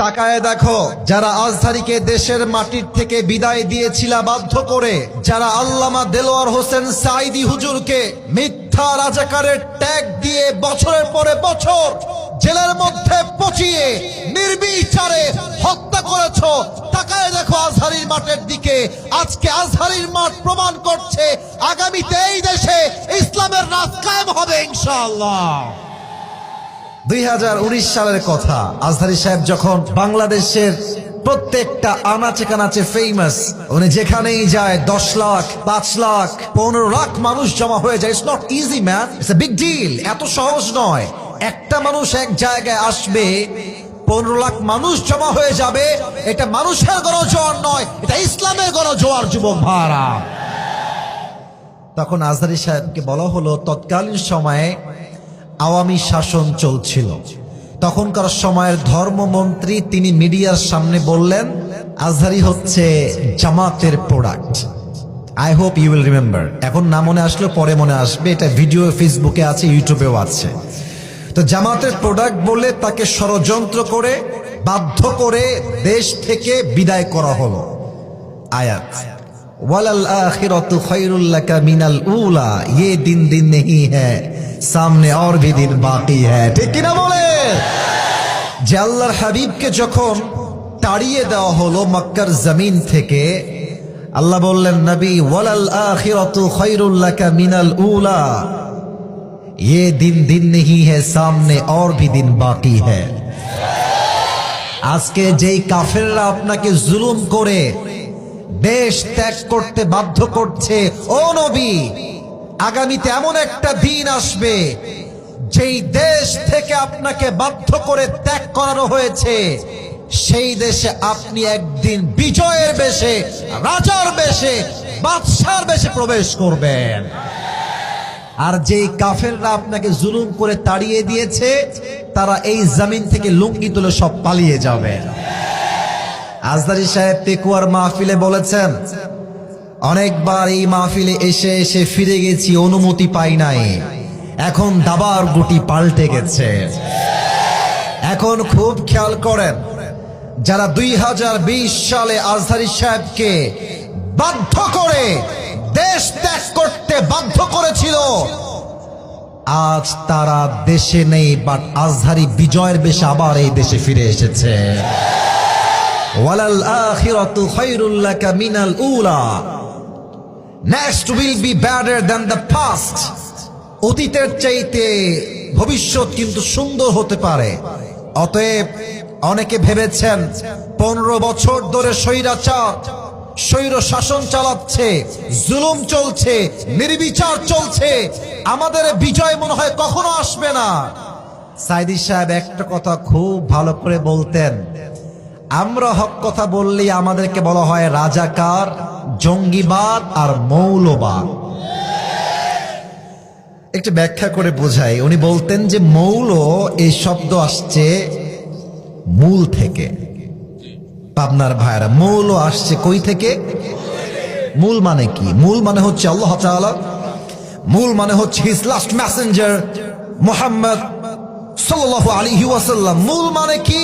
তাকায় দেখো, যারা আজহারিকে দেশের মাটির থেকে বিদায় দিয়েছিল বাধ্য করে, যারা আল্লামা দেলোয়ার হোসেন সাইদি হুজুরকে মিথ্যা রাজাকারের ট্যাগ দিয়ে বছরের পরে বছর জেলের মধ্যে পচিয়ে, নির্বিচারে হত্যা করেছ, তাকায় দেখো আজহারির মাঠের দিকে। আজকে আজহারির মাঠ প্রমাণ করছে, আগামীতে এই দেশে ইসলামের রাজ কায়েম হবে, ইনশাআল্লাহ। দুই হাজার উনিশ সালের কথা। আজহারি সাহেব যখন বাংলাদেশের প্রত্যেকটা আনাচে কানাচে ফেমাস উনি যেখানেই যায়, দশ লাখ, পাঁচ লাখ, পনেরো লাখ মানুষ জমা হয়ে যায়। It's not easy man it's big deal এত সহজ নয়। একটা মানুষ এক জায়গায় আসবে, পনেরো লাখ মানুষ জমা হয়ে যাবে। এটা মানুষের গণজোয়ার নয়, এটা ইসলামের গণজোয়ার, যুবক ভাড়া তখন আজহারি সাহেবকে বলা হলো, তৎকালীন সময়ে আওয়ামী শাসন চলছিল। তখনকার সময়ের ধর্মমন্ত্রী তিনি মিডিয়ার সামনে বললেন, আজহারি হচ্ছে জামাতের product I hope you will remember এখন না মনে আসলে পরে মনে আসবে, এটা ভিডিও ফেসবুকে আছে ইউটিউবেও আছে। তো জামাতের প্রোডাক্ট বলে তাকে ষড়যন্ত্র করে, বাধ্য করে দেশ থেকে বিদায় করা হলো। আয়াত। वलल आखिरत खैरुल लक मिनल उला ये दिन दिन नहीं है सामने और भी दिन बाकी है ঠিক কিনা বলে যে আল্লাহর হাবিবকে যখন তাড়িয়ে দেওয়া হলো মক্কার জমিন থেকে আল্লাহ বললেন নবী ওয়ালাল আখিরাতু খায়রুল লাকা মিনাল উলা ये दिन दिन नहीं है सामने और भी दिन बाकी है আজকে যেই কাফেররা আপনাকে জুলুম করে দেশ ত্যাগ করতে বাধ্য করছে। ও নবী, আগামীতে এমন একটা দিন আসবে, যেই দেশ থেকে আপনাকে বাধ্য করে ত্যাগ করানো হয়েছে। সেই দেশে আপনি একদিন বিজয়ের বেশে, রাজার বেশে, বাদশার বেশে প্রবেশ করবেন। আর যেই কাফেররা আপনাকে জুলুম করে তাড়িয়ে দিয়েছে, তারা এই জমিন থেকে লুঙ্গি তুলে সব পালিয়ে যাবে। আজদারি সাহেব পেকুয়ার মাহফিলে বলেছেন, অনেকবার এই মাহফিলে এসে এসে ফিরে গেছি, অনুমতি পাই নাই। এখন দাবার গুটি পাল্টে গেছে। এখন খুব খেয়াল করেন, যারা দুই হাজার বিশ সালে আজহারি সাহেবকে বাধ্য করে দেশ ত্যাগ করতে বাধ্য করেছিল, আজ তারা দেশে নেই বাট আজহারি বিজয়ের বেশে আবার এই দেশে ফিরে এসেছে। ওয়ালাল আখিরাতু খায়রুল লাকা মিনাল উলা। Next will be badder than the past অতীতের চাইতে ভবিষ্যৎ কিন্তু সুন্দর হতে পারে। অতএব অনেকে ভেবেছেন, পনেরো বছর ধরে স্বৈরাচার স্বৈর শাসন চালাচ্ছে, জুলুম চলছে, নির্বিচার চলছে। আমাদের বিজয় মনে হয় কখনো আসবে না। সাইদি সাহেব একটা কথা খুব ভালো করে বলতেন আমরা হক কথা বললেই আমাদেরকে বলা হয় রাজাকার, জঙ্গিবাদ আর মৌলবাদ। একটু ব্যাখ্যা করে বোঝাই। উনি বলতেন যে মৌল এই শব্দ আসছে মূল থেকে। পাবনার ভাইরা মৌল আসছে কই থেকে? মূল মানে কি? মূল মানে হচ্ছে আল্লাহ মূল মানে হচ্ছে হিজ লাস্ট মেসেঞ্জার মোহাম্মদ সাল্লাল্লাহু আলাইহি ওয়াসাল্লাম। মূল মানে কি?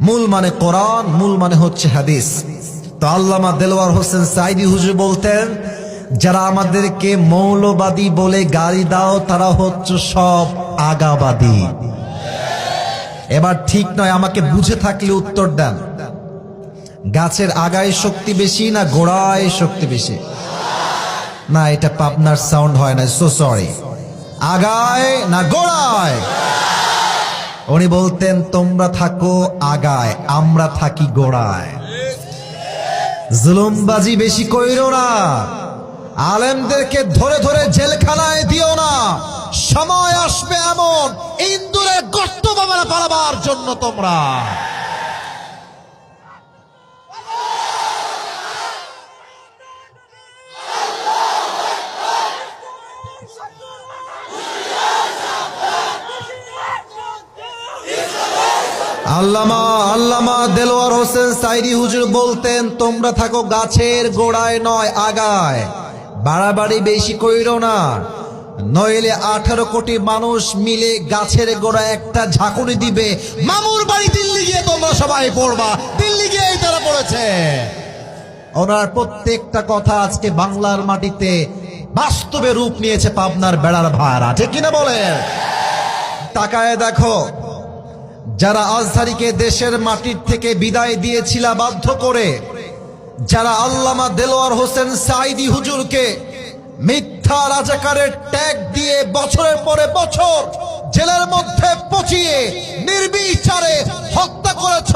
মূল মানে কোরআন, মূল মানে হচ্ছে হাদিস। তো আল্লামা দেলোয়ার হোসেন সাইদি হুজুর বলতেন, যারা আমাদেরকে মৌলবাদী বলে গালি দাও, তারা হচ্ছে সব আগাবাদী। এবার ঠিক নয়, আমাকে বুঝে থাকলে উত্তর দেন। গাছের আগায় শক্তি বেশি না গোড়ায় শক্তি বেশি? না, এটা পাবনার সাউন্ড হয় না সো সরি আগায় না গোড়ায়? উনি বলতেন, তোমরা থাকো আগায়, আমরা থাকি গোড়ায়। জুলুমবাজি বেশি কইরো না। আলেমদেরকে ধরে ধরে জেলখানায় দিও না। সময় আসবে এমন। ইন্দুরের গর্ত বাবারা পালাবার জন্য তোমরা। আল্লামা আল্লামা দেলোয়ার হোসেন সাইরি হুজুর বলতেন, তোমরা থাকো গাছের গোড়ায় নয়, আগায়। বাড়াবাড়ি বেশি কইরো না। নইলে আঠারো কোটি মানুষ মিলে গাছের গোড়ায় একটা ঝাঁকুনি দিবে। মামুর বাড়ি দিল্লি গিয়ে তোমরা সবাই পড়বা। দিল্লি গিয়েই তারা পড়েছে। ওনার প্রত্যেকটা কথা আজকে বাংলার মাটিতে বাস্তবে রূপ নিয়েছে পাবনার বেড়ার ভাড়া। ঠিক কিনা বলেন? তাকায় দেখো যারা আজহারিকে দেশের মাটির থেকে বিদায় দিয়েছিল বাধ্য করে, যারা আল্লামা দেলোয়ার হোসেন সাইদি হুজুরকে মিথ্যা রাজাকারের ট্যাগ দিয়ে বছরের পরে বছর জেলের মধ্যে পচিয়ে, নির্বিচারে হত্যা করেছ,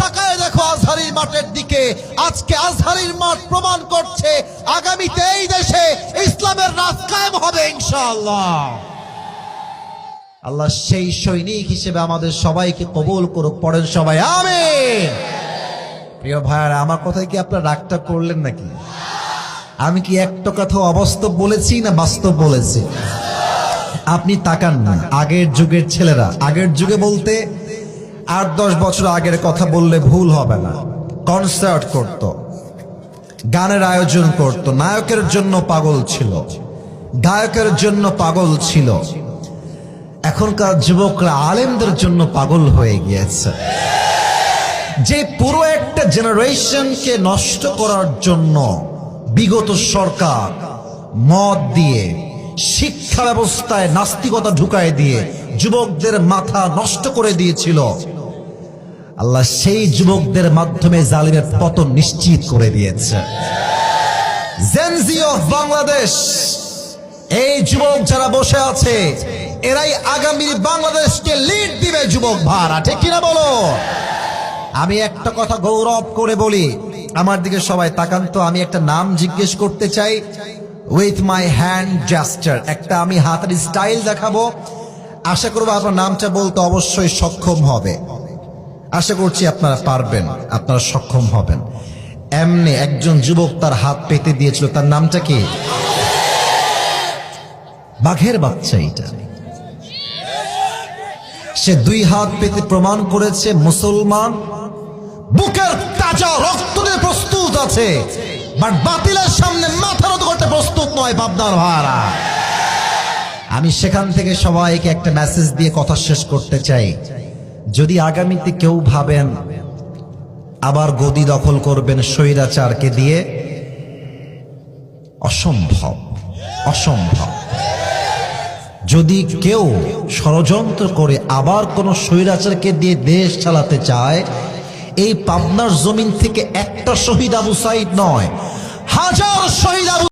তাকায় দেখো আজহারির মাঠের দিকে। আজকে আজহারির মাঠ প্রমাণ করছে, আগামীতে এই দেশে ইসলামের রাজ কায়েম হবে ইনশাআল্লাহ। আল্লাহ সেই সৈনিক হিসেবে আমাদের সবাইকে কবুল করুক, পড়েন সবাই, আমিন। প্রিয় ভাইয়ারা, আমার কথায় কি আপনার রাগটা করলেন নাকি? আমি কি একটা কথা অবাস্তব বলেছি না বাস্তব বলেছি? আপনি তাকান না, আগের যুগের ছেলেরা। আগের যুগে বলতে আট দশ বছর আগের কথা বললে ভুল হবে না। কনসার্ট করত, গানের আয়োজন করত, নায়কের জন্য পাগল ছিল, গায়কের জন্য পাগল ছিল। এখনকার যুবকরা আলেমদের জন্য পাগল হয়ে গিয়েছে। যে পুরো একটা জেনারেশনকে নষ্ট করার জন্য বিগত সরকার মদ দিয়ে, শিক্ষা ব্যবস্থায় নাস্তিকতা ঢুকায় দিয়ে যুবকদের মাথা নষ্ট করে দিয়েছিল, আল্লাহ সেই যুবকদের মাধ্যমে জালিমের পতন নিশ্চিত করে দিয়েছে। জেনজি অফ বাংলাদেশ এই যুবক যারা বসে আছে এরাই আগামী বাংলাদেশকে লিড দিবে, যুবক ভাড়া। ঠিক কিনা বলো? আমি একটা কথা গৌরব করে বলি। আমার দিকে সবাই তাকান তো, আমি একটা নাম জিজ্ঞেস করতে চাই। উইথ মাই হ্যান্ড জাস্টার একটা আমি হাতের স্টাইল দেখাবো। আশা করব আপনার নামটা বলতে অবশ্যই সক্ষম হবে। আশা করছি আপনারা পারবেন, আপনারা সক্ষম হবেন। এমনি একজন যুবক তার হাত পেতে দিয়েছিল, তার নামটা কি? বাঘের বাচ্চা এটা। সে দুই হাত পেতে প্রমাণ করেছে মুসলমান। বুকের তাজা রক্ত দিয়ে প্রস্তুত আছে বাট বাতিলের সামনে মাথা নত করতে প্রস্তুত নয় বাবদার ভাড়া আমি সেখান থেকে সবাইকে একটা মেসেজ দিয়ে কথা শেষ করতে চাই। যদি আগামীতে কেউ ভাবেন আবার গদি দখল করবেন স্বৈরাচারকে দিয়ে, অসম্ভব অসম্ভব। যদি কেউ ষড়যন্ত্র করে আবার কোনো স্বৈরাচারকে দিয়ে দেশ চালাতে চায়, এই পাবনার জমিন থেকে একটা শহীদ আবু সাইদ নয়, হাজার শহীদ আবু